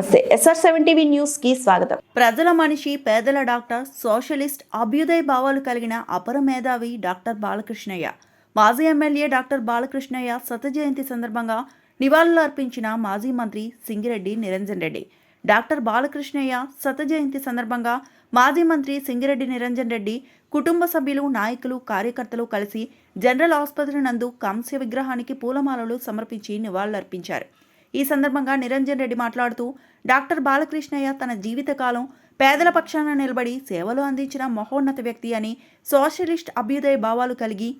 నమస్తే. SR seven TV న్యూస్కి స్వాగతం. ప్రజల మనిషి పేదల డాక్టర్ సోషలిస్ట్ అభ్యుదయ భావాలు కలిగిన అపర మేధావి డాక్టర్ బాలకృష్ణయ్య. మాజీ ఎమ్మెల్యే డాక్టర్ బాలకృష్ణయ్య శత జయంతి సందర్భంగా నివాళులు అర్పించిన మాజీ మంత్రి సింగిరెడ్డి నిరంజన్ రెడ్డి. డాక్టర్ బాలకృష్ణయ్య శత జయంతి సందర్భంగా మాజీ మంత్రి సింగిరెడ్డి నిరంజన్ రెడ్డి కుటుంబ సభ్యులు నాయకులు కార్యకర్తలు కలిసి జనరల్ ఆసుపత్రి నందు కాంస్య విగ్రహానికి పూలమాలలు సమర్పించి నివాళులర్పించారు. ఈ సందర్భంగా నిరంజన్ రెడ్డి మాట్లాడుతూ డాక్టర్ బాలకృష్ణయ్య తన జీవితకాలం పేదల పక్షాన నిలబడి సేవలు అందించిన మహోన్నత వ్యక్తి అని సోషలిస్ట్ అభ్యుదయ భావాలు కలిగి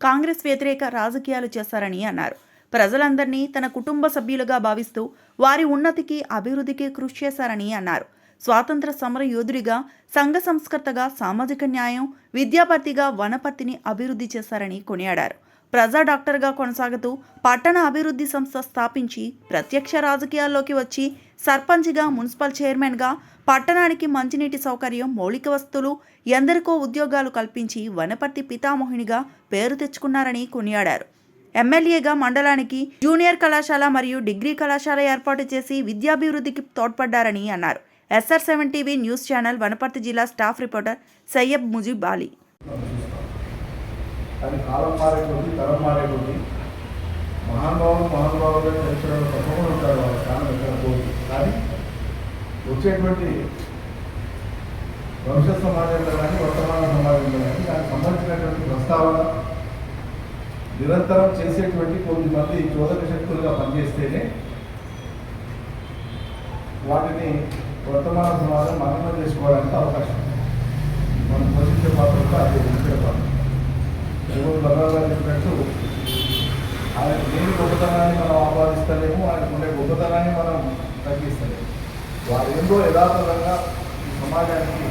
కాంగ్రెస్ వ్యతిరేక రాజకీయాలు చేశారని అన్నారు. ప్రజలందరినీ తన కుటుంబ సభ్యులుగా భావిస్తూ వారి ఉన్నతికి అభివృద్ధికి కృషి చేశారని అన్నారు. స్వాతంత్ర సమర యోధుడిగా సంఘ సంస్కర్తగా సామాజిక న్యాయం విద్యాపతిగా వనపర్తిని అభివృద్ధి చేశారని కొనియాడారు. ప్రజా డాక్టర్గా కొనసాగుతూ పట్టణ అభివృద్ధి సంస్థ స్థాపించి ప్రత్యక్ష రాజకీయాల్లోకి వచ్చి సర్పంచ్గా మున్సిపల్ చైర్మన్గా పట్టణానికి మంచినీటి సౌకర్యం మౌలిక వస్తువులు ఎందరికో ఉద్యోగాలు కల్పించి వనపర్తి పితామోహినిగా పేరు తెచ్చుకున్నారని కొనియాడారు. ఎమ్మెల్యేగా మండలానికి జూనియర్ కళాశాల మరియు డిగ్రీ కళాశాల ఏర్పాటు చేసి విద్యాభివృద్ధికి తోడ్పడ్డారని అన్నారు. SR seven TV news channel Wanaparthy జిల్లా స్టాఫ్ రిపోర్టర్ సయ్యబ్ ముజీబ్ అలీ. కానీ కాలం మారే కొద్ది తరం మారే కొద్ది మహానుభావులు మహానుభావులుగా చరిత్రలో తప్పకుండా ఉంటారు వాళ్ళ స్థానం ఎక్కడ పోదు. కానీ వచ్చేటువంటి భవిష్యత్ సమాజంలో కానీ వర్తమాన సమాజంలో కానీ దానికి సంబంధించినటువంటి ప్రస్తావన నిరంతరం చేసేటువంటి కొంతమంది చోదక శక్తులుగా పనిచేస్తేనే వాటిని వర్తమాన సమాజం మననం చేసుకోవడానికి అవకాశం మనం పోషించే పాత్ర కూడా అదే దేవుడు బలరాజు చెప్పినట్టు ఆయన లేని గొప్పతనాన్ని మనం ఆపాదిస్తలేము ఆయనకు ఉండే గొప్పతనాన్ని మనం తగ్గిస్తలేము. వారు ఎంతో యథాతథంగా ఈ సమాజానికి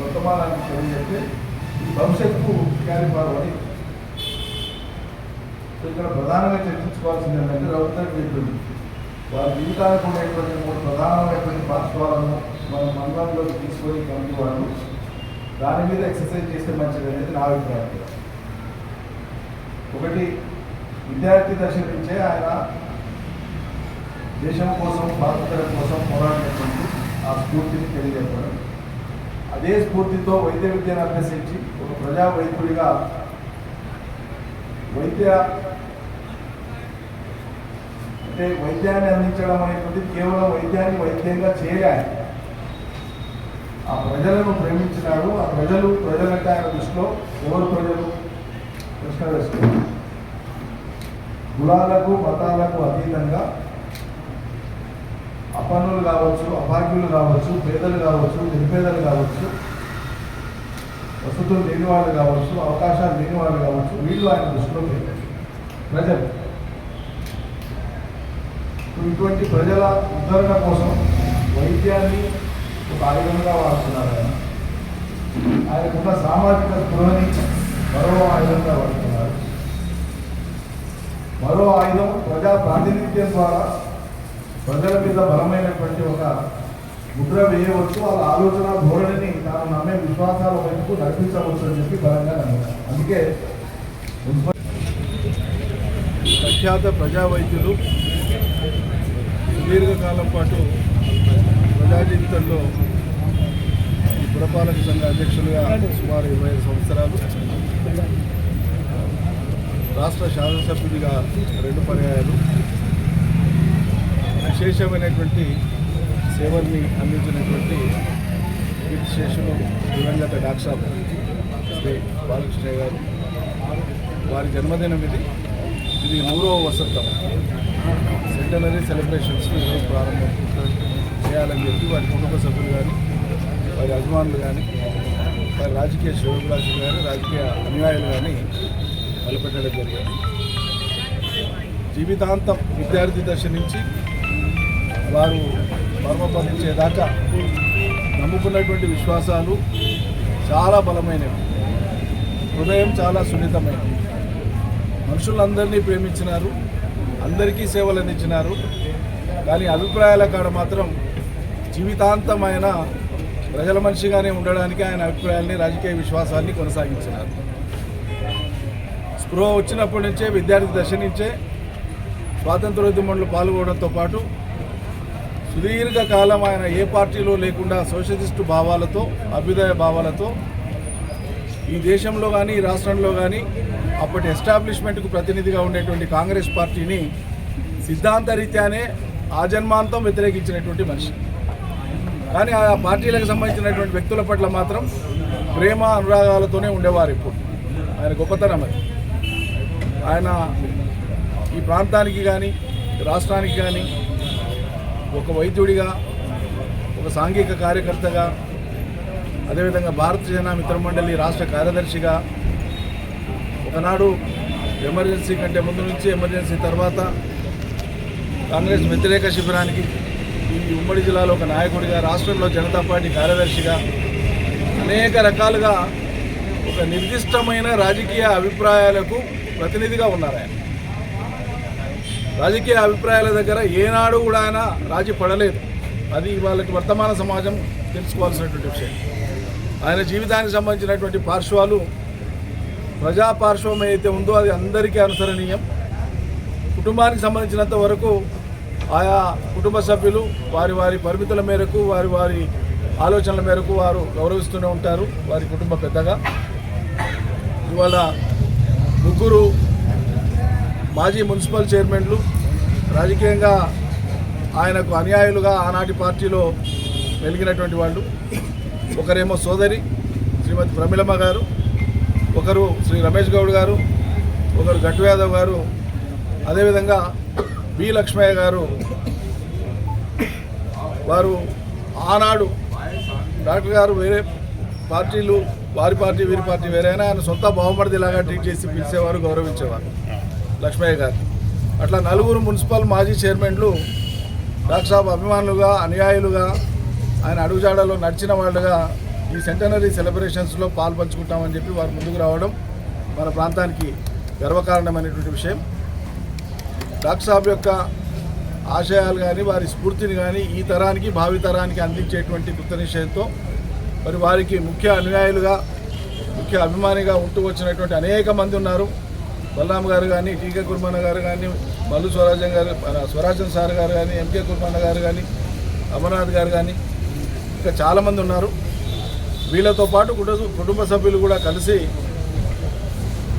వర్తమానానికి తెలియజేస్తే ఈ భవిష్యత్తుకు క్యారీ ఫార్వర్డ్ సో ఇక్కడ ప్రధానంగా చర్చించుకోవాల్సింది ఏంటంటే రవితర్ చెప్పింది వారి జీవితానికి ఉండేటువంటి మూడు ప్రధానమైనటువంటి పాఠశాలను మన మండలంలోకి తీసుకొని కమిటీ వాళ్ళు దాని మీద ఎక్సర్సైజ్ చేస్తే మంచిది అనేది నా అభిప్రాయం. ఒకటి విద్యార్థి దశ నుంచే ఆయన దేశం కోసం భారతదేశం కోసం పోరాడినటువంటి ఆ స్ఫూర్తిని తెలియజెప్పడం అదే స్ఫూర్తితో వైద్య విద్యను అభ్యసించి ఒక ప్రజా వైద్యుడిగా వైద్య అంటే వైద్యాన్ని అందించడం అనేటువంటిది కేవలం వైద్యాన్ని వైద్యంగా చేయాలి. ఆ ప్రజలను ప్రేమించినాడు. ఆ ప్రజలు ప్రజలంటే ఆయన దృష్టిలో ఎవరు ప్రజలు? ప్రశ్న వేసుకున్నారు కులాలకు మతాలకు అతీతంగా అపన్నులు కావచ్చు అభాగ్యులు కావచ్చు పేదలు కావచ్చు నిర్పేదలు కావచ్చు వసతులు లేని వాళ్ళు కావచ్చు అవకాశాలు లేని వాళ్ళు కావచ్చు వీళ్ళు ఆయన దృష్టిలో పెట్టారు. ప్రజలు. ఇటువంటి ప్రజల ఉద్ధరణ కోసం వైద్యాన్ని ఒక ఆయుధంగా వాడుతున్నారు ఆయన. ఆయనకున్న సామాజిక స్పృహని మరో ఆయుధంగా వాడుతున్నారు. మరో ఆయుధం ప్రజా ప్రాతినిధ్యం ద్వారా ప్రజల మీద బలమైనటువంటి ఒక ముద్ర వేయవచ్చు. వాళ్ళ ఆలోచన ధోరణిని తాను నమ్మే విశ్వాసాల వైపు నడిపించవచ్చు అని చెప్పి బలంగా నమ్ముతారు అందుకే ప్రఖ్యాత ప్రజా వైద్యులు సుదీర్ఘకాలం పాటు ప్రజా జీవితంలో పురపాలక సంఘ అధ్యక్షులుగా సుమారు ఇరవై సంవత్సరాలు రాష్ట్ర శాసనసభ్యుడిగా రెండు పర్యాయాలు విశేషమైనటువంటి సేవల్ని అందించినటువంటి కీర్తిశేషులు దివంగత డాక్టర్ శ్రీ బాలకృష్ణ గారు. వారి జన్మదినం ఇది. ఇది మూడవ వసంతం. సెంటనరీ సెలబ్రేషన్స్ ఈరోజు ప్రారంభం చేయాలని చెప్పి వారి కుటుంబ సభ్యులు కానీ వారి అభిమానులు కానీ వారి రాజకీయ శ్రేయోభిలాషులు కానీ రాజకీయ అనుయాయులు కానీ తలపెట్టడం జరిగింది. జీవితాంతం విద్యార్థి దశ నుంచి వారు మర్మపదించేదాకా నమ్ముకున్నటువంటి విశ్వాసాలు చాలా బలమైనవి. హృదయం చాలా సున్నితమైనవి మనుషులందరినీ ప్రేమించినారు అందరికీ సేవలు అందించినారు కానీ అభిప్రాయాల కాడ మాత్రం జీవితాంతం ఆయన ప్రజల మనిషిగానే ఉండడానికి ఆయన అభిప్రాయాల్ని రాజకీయ విశ్వాసాన్ని కొనసాగించినారు. స్పృహ వచ్చినప్పటి నుంచే విద్యార్థి దశ నుంచే స్వాతంత్రోద్యమంలో పాల్గొనడంతో పాటు సుదీర్ఘకాలం ఆయన ఏ పార్టీలో లేకుండా సోషలిస్టు భావాలతో అభ్యుదయ భావాలతో ఈ దేశంలో కానీ ఈ రాష్ట్రంలో కానీ అప్పటి ఎస్టాబ్లిష్మెంట్కు ప్రతినిధిగా ఉండేటువంటి కాంగ్రెస్ పార్టీని సిద్ధాంతరీత్యానే ఆజన్మాంతం వ్యతిరేకించినటువంటి మనిషి. కానీ ఆ పార్టీలకు సంబంధించినటువంటి వ్యక్తుల పట్ల మాత్రం ప్రేమ అనురాగాలతోనే ఉండేవారు ఇప్పుడు. ఆయన గొప్పతనం అది. ఆయన ఈ ప్రాంతానికి కానీ రాష్ట్రానికి కానీ ఒక వైద్యుడిగా ఒక సాంఘిక కార్యకర్తగా అదేవిధంగా భారత జన మిత్రమండలి రాష్ట్ర కార్యదర్శిగా ఒకనాడు ఎమర్జెన్సీ కంటే ముందు నుంచి ఎమర్జెన్సీ తర్వాత కాంగ్రెస్ వ్యతిరేక శిబిరానికి ఈ ఉమ్మడి జిల్లాలో ఒక నాయకుడిగా రాష్ట్రంలో జనతా పార్టీ కార్యదర్శిగా అనేక రకాలుగా ఒక నిర్దిష్టమైన రాజకీయ అభిప్రాయాలకు ప్రతినిధిగా ఉన్నారు ఆయన. రాజకీయ అభిప్రాయాల దగ్గర ఏనాడు కూడా ఆయన రాజీ పడలేదు. అది వాళ్ళకి వర్తమాన సమాజం తెలుసుకోవాల్సినటువంటి విషయం. ఆయన జీవితానికి సంబంధించినటువంటి పార్శ్వాలు ప్రజా పార్శ్వం ఏదైతే ఉందో అది అందరికీ అనుసరణీయం. కుటుంబానికి సంబంధించినంత వరకు ఆయా కుటుంబ సభ్యులు వారి వారి పరిమితుల మేరకు వారి వారి ఆలోచనల మేరకు వారు గౌరవిస్తూనే ఉంటారు. వారి కుటుంబ పెద్దగా. ఇవాళ ముగ్గురు మాజీ మున్సిపల్ చైర్మన్లు రాజకీయంగా ఆయనకు అనుయాయులుగా ఆనాటి పార్టీలో వెలిగినటువంటి వాళ్ళు. ఒకరేమో సోదరి శ్రీమతి ప్రమిళమ్మ గారు ఒకరు శ్రీ రమేష్ గౌడ్ గారు ఒకరు గట్టు యాదవ్ గారు అదేవిధంగా బి లక్ష్మయ్య గారు. వారు ఆనాడు డాక్టర్ గారు వేరే పార్టీలు వారి పార్టీ వీరి పార్టీ వేరైనా ఆయన సొంత బహుమతిలాగా ట్రీట్ చేసి పిలిచేవారు గౌరవించేవారు. లక్ష్మయ్య గారు. అట్లా నలుగురు మున్సిపల్ మాజీ చైర్మన్లు డాక్టర్ అభిమానులుగా అనుయాయులుగా ఆయన అడుగుజాడలో నడిచిన వాళ్ళుగా ఈ సెంటనరీ సెలబ్రేషన్స్లో పాల్పంచుకుంటామని చెప్పి వారు ముందుకు రావడం మన ప్రాంతానికి గర్వకారణమైనటువంటి విషయం. డాక్టర్ సాబ్ యొక్క ఆశయాలు కానీ వారి స్ఫూర్తిని కానీ ఈ తరానికి భావి తరానికి అందించేటువంటి కృత నిశ్చయంతో మరి వారికి ముఖ్య అనుయాయులుగా ముఖ్య అభిమానిగా ఉంటూ వచ్చినటువంటి అనేక మంది ఉన్నారు. బల్లాం గారు కానీ టీకే కుర్మన్న గారు కానీ మల్లు స్వరాజన్ గారు మన స్వరాజన్ సార్ గారు కానీ ఎంకే కుర్మన్న గారు కానీ అమర్నాథ్ గారు కానీ ఇంకా చాలామంది ఉన్నారు. వీళ్ళతో పాటు కుటుంబ కుటుంబ సభ్యులు కూడా కలిసి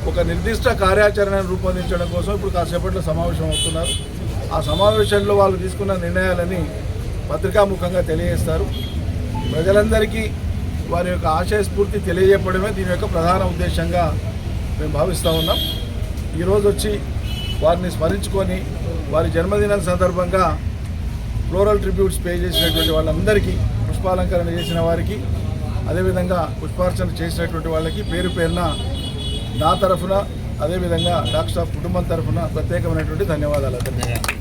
ఒక నిర్దిష్ట కార్యాచరణను రూపొందించడం కోసం ఇప్పుడు కాసేపట్లో సమావేశం అవుతున్నారు. ఆ సమావేశంలో వాళ్ళు తీసుకున్న నిర్ణయాలని పత్రికాముఖంగా తెలియజేస్తారు. ప్రజలందరికీ వారి యొక్క ఆశయ స్ఫూర్తి తెలియజెప్పడమే దీని యొక్క ప్రధాన ఉద్దేశంగా మేము భావిస్తూ ఉన్నాం. ఈరోజు వచ్చి వారిని స్మరించుకొని వారి జన్మదినం సందర్భంగా ఫ్లోరల్ ట్రిబ్యూట్స్ పే చేసినటువంటి వాళ్ళందరికీ పుష్పాలంకరణ చేసిన వారికి అదేవిధంగా పుష్పార్చన చేసినటువంటి వాళ్ళకి పేరు పేరున నా తరఫున అదేవిధంగా డాక్టర్ కుటుంబం తరఫున ప్రత్యేకమైనటువంటి ధన్యవాదాలు. అతను